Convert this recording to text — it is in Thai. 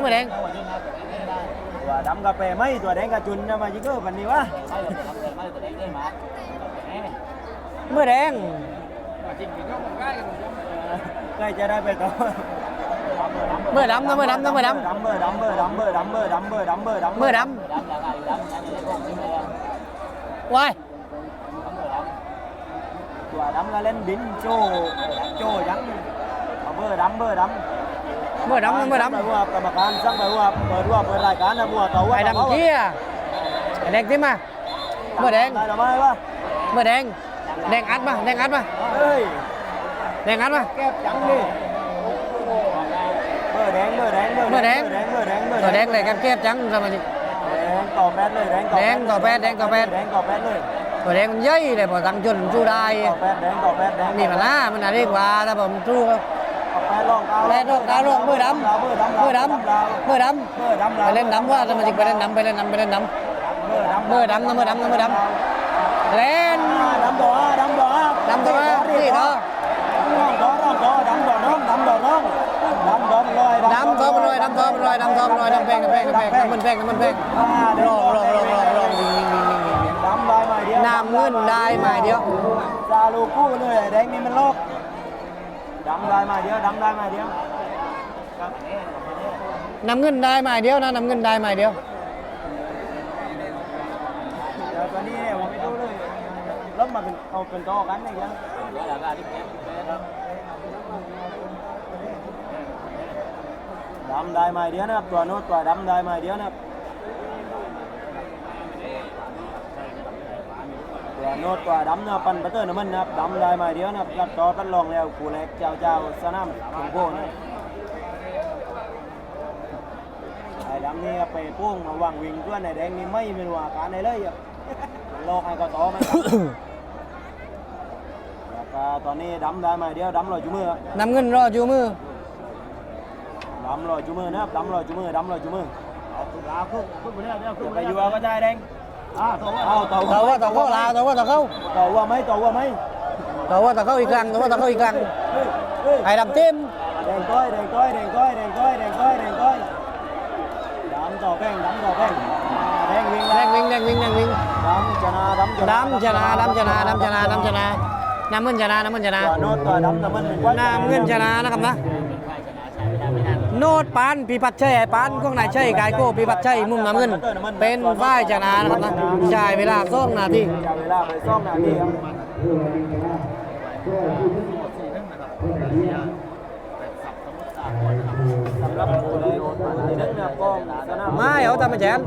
น้ำมือแดง ตัวดำกาแฟไหมตัวแดงกระจุนนะมาจิงเกอร์วันนี้วะมือแดงใกล้จะได้ไปต่อมือดำนะมือดำนะมือดดำเบอร์ดำเบอร์ดำเบอร์ดำเบอร์ดำเบอร์ดำเบอร์ดำำมือดำวายตัวดำก็เล่นบินโจโจยังเอาเบอร์ดำเบอร์ดำ มือดำนะมือดำไปว่า กรรมการสั่งไปว่า เปิดว่าเปิดรายการนะมัวต่อว่าไอ้ดำเกี้ยไอ้แดงที่มามือแดงได้หรือไม่วะมือแดง แดงอัดมาแดงอัดมาเฮ้ยแดงอัดมาแก้บจังดิเบอร์แดงเบอร์แดงเบอร์เบอร์แดงเบอร์แดงเบอร์ตัวแดแดงงเลยกันเก็บจังสมาชิกแดงต่อแปดเลยแดงแดงต่อแปดแดงต่อแปดแดงต่อแปดเลยตัวแดงมันเย่อยเลยพอตังจนสู้ได้ต่อแปดแดงต่อแปดแดงนี่มันล่ามันอะไรกว่าถ้าผมสู้ต่อ แปดลองเอาแปดลองเอาลองเบอร์ดำเบอร์ดำเบอร์ดำเบอร์ดำเบอร์ดำไปเล่นน้ำว่าสมาชิกไปเล่นน้ำไปเล่นน้ำไปเล่นน้เบอร์ดำำเบอร์ดำนะเบอร์ดำนะเบอร์ดำเล่นดำดอกดำดอกดำตัวนี่เนาะร้องดอกร้องดอกดำดอกร้องดำดอกร้องดำดอกลอยดำทอมันลอยดำทอมันลอยดำทอมันลอยดำแพงดำแพงดำแพงน้ำมันแพงน้ำมันแพงรองรองรองรองรองวิ่งวิ่งวิ่งวิ่งวิ่งดำได้ไหมเดียวน้ำเงินได้ไหมเดียวซาลูกู้เลยแดงนี่มันโลก ดำได้ไหมเดียวดำได้ไหมเดียวครับน้ำเงินได้ไหมเดียวนะน้ำเงินได้ไหมเดียว เดี๋ยวตอนนี้เนี่ยผมไม่รู้เลยรถมาเป็นเอาเป็นต่อกันอย่างเงี้ยดำได้ไหมเดียวนะครับตัวโน้ตตัวดำได้ไหมเดียวนะครับตัว โน้ตตัวดำนะปันบัตเตอร์น้ำมันนะครับดำได้ไหมเดียวนะครับกัดต่อกันลองแล้วกูแรกเจ้าเจ้าสนามสงโพนะครับไอ้ดำนี่ไปโป้งมาวางวิ่งตัวไหนแดงนี่ไม่เป็นว่าการไหนเลยอะโลกให้ก็ต่อไหมครับแล้วก็ตอนนี้ดำได้ไหมเดียวดำลอยจุมือน้ำเงินรออยู่มือดำลอยจุมือนะครับดำลอยจุมือดำลอยจุมือเอาขึ้นลาขึ้นขึ้นไปเรื่อยๆขึ้นไปอยู่ก็ได้แดง ต่อว่าต่อว่าต่อเขาลาวต่อว่าต่อเขาต่อว่าไหมต่อว่าไหมต่อว่าต่อเขาอีกครั้งต่อว่าต่อเขาอีกครั้งไอ้ดำเต็มแดงก้อยแดงก้อยแดงก้อยแดงก้อยแดงก้อยแดงก้อยดำต่อแป้งดำต่อแป้งแดงวิ่งแดงวิ่งแดงวิ่งแดงวิ่งดำชนะดำชนะดำชนะดำชนะดำชนะดำชนะน้ำเงินชนะน้ำเงินชนะตัวโน้ตตัวดำแต่มันเป็นว่าน้ำเงินชนะนะครับนะ โนดปานปีพัดชัยไอ้ปานกองนายชัยกายโก้ปีพัดชัยมุมน้ำเงิน เป็นฝ่ายชนะนะครับนะจ่ายเวลาสองนาทีจะเวลาไปซ่อมนาทีครับสำหรับผู้ใดที่นึกนะครับกล้องสนามไม่เอาทำมาแจน